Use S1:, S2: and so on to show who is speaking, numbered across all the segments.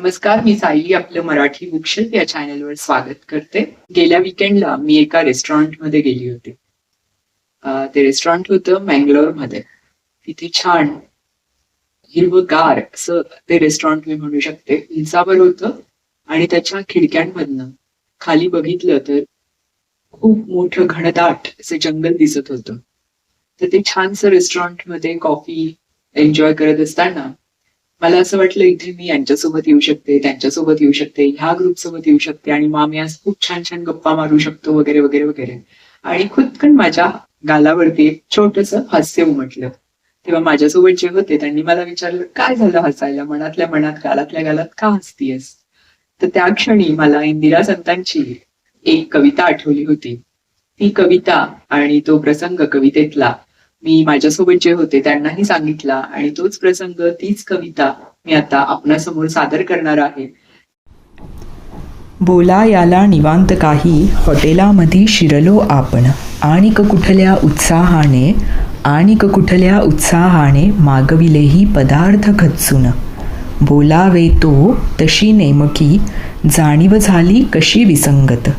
S1: नमस्कार मी सायली आपलं मराठी बुकशेल्फ या चॅनलवर स्वागत करते. गेल्या विकेंडला मी एका रेस्टॉरंटमध्ये गेली होती. ते रेस्टॉरंट होतं मँगलोरमध्ये. तिथे छान हिरवगार असं ते रेस्टॉरंट मी म्हणू शकते. हिंसावर होतं आणि त्याच्या खिडक्यांमधनं खाली बघितलं तर खूप मोठं घनदाट असं जंगल दिसत होतं. तर ते छानसं रेस्टॉरंटमध्ये कॉफी एन्जॉय करत असताना मला असं वाटलं इथे मी यांच्यासोबत येऊ शकते त्यांच्यासोबत येऊ शकते ह्या ग्रुपसोबत येऊ शकते आणि मग आम्ही आज खूप छान छान गप्पा मारू शकतो वगैरे वगैरे वगैरे. आणि खुदकन माझ्या गालावरती एक छोटस हास्य उमटलं. तेव्हा माझ्यासोबत जे होते त्यांनी मला विचारलं काय झालं हसायला? मनातल्या मनात गालातल्या गालात का हसतीयस? तर त्या क्षणी मला इंदिरा संतांची एक कविता आठवली होती. ती कविता आणि तो प्रसंग कवितेतला मी माझ्यासोबत जे होते त्यांनाही सांगितला आणि तोच प्रसंग तीच कविता मी आता आपणासमोर सादर करणार आहे.
S2: बोला याला निवांत काही हॉटेलामध्ये शिरलो आपण. आणिक कुठल्या उत्साहाने आणिक कुठल्या उत्साहाने मागविलेही पदार्थ खचून. बोलावे तो तशी नेमकी जाणीव झाली कशी विसंगत.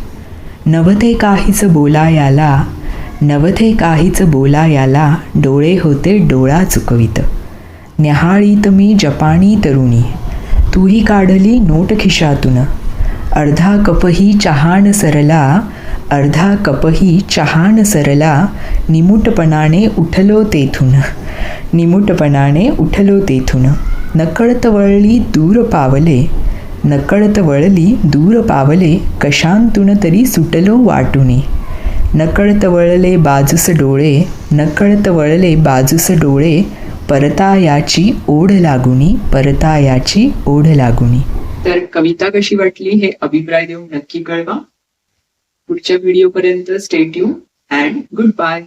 S2: नवते काहीच बोलायाला नवथे काहीच बोला याला डोळे होते डोळा चुकवित. न्याहाळीत मी जपानी तरुणी तूही काढली नोट खिशातून. अर्धा कपही चहान सरला अर्धा कपही चहान सरला निमुटपणाने उठलो तेथून. निमुटपणाने उठलो तेथून. नकळत वळली दूर पावले नकळत वळली दूर पावले कशांतून तरी सुटलो वाटुनी. नकळत वळले बाजूस डोळे नकळत वळले बाजूस डोळे परतायाची ओढ लागुनी परतायाची ओढ लागुनी.
S1: तर कविता कशी वाटली हे अभिप्राय देऊन नक्की कळवा. पुढच्या व्हिडिओपर्यंत स्टेट्यू अँड गुड बाय